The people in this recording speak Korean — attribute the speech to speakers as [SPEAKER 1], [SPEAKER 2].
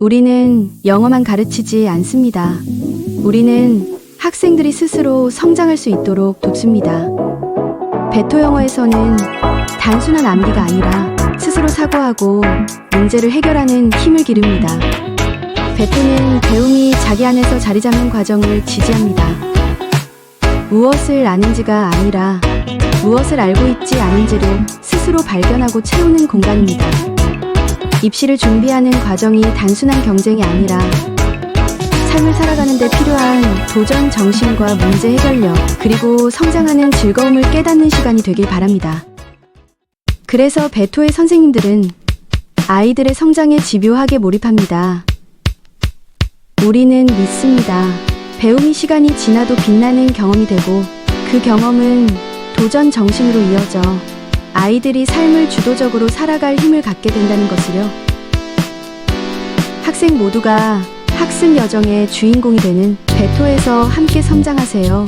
[SPEAKER 1] 우리는 영어만 가르치지 않습니다. 우리는 학생들이 스스로 성장할 수 있도록 돕습니다. 베토 영어에서는 단순한 암기가 아니라 스스로 사고하고 문제를 해결하는 힘을 기릅니다. 베토는 배움이 자기 안에서 자리 잡는 과정을 지지합니다. 무엇을 아는지가 아니라 무엇을 알고 있지 않은지를 스스로 발견하고 채우는 공간입니다. 입시를 준비하는 과정이 단순한 경쟁이 아니라 삶을 살아가는 데 필요한 도전 정신과 문제 해결력, 그리고 성장하는 즐거움을 깨닫는 시간이 되길 바랍니다. 그래서 베토의 선생님들은 아이들의 성장에 집요하게 몰입합니다. 우리는 믿습니다. 배움이 시간이 지나도 빛나는 경험이 되고 그 경험은 도전 정신으로 이어져 아이들이 삶을 주도적으로 살아갈 힘을 갖게 된다는 것을요. 학생 모두가 학습 여정의 주인공이 되는 베토에서 함께 성장하세요.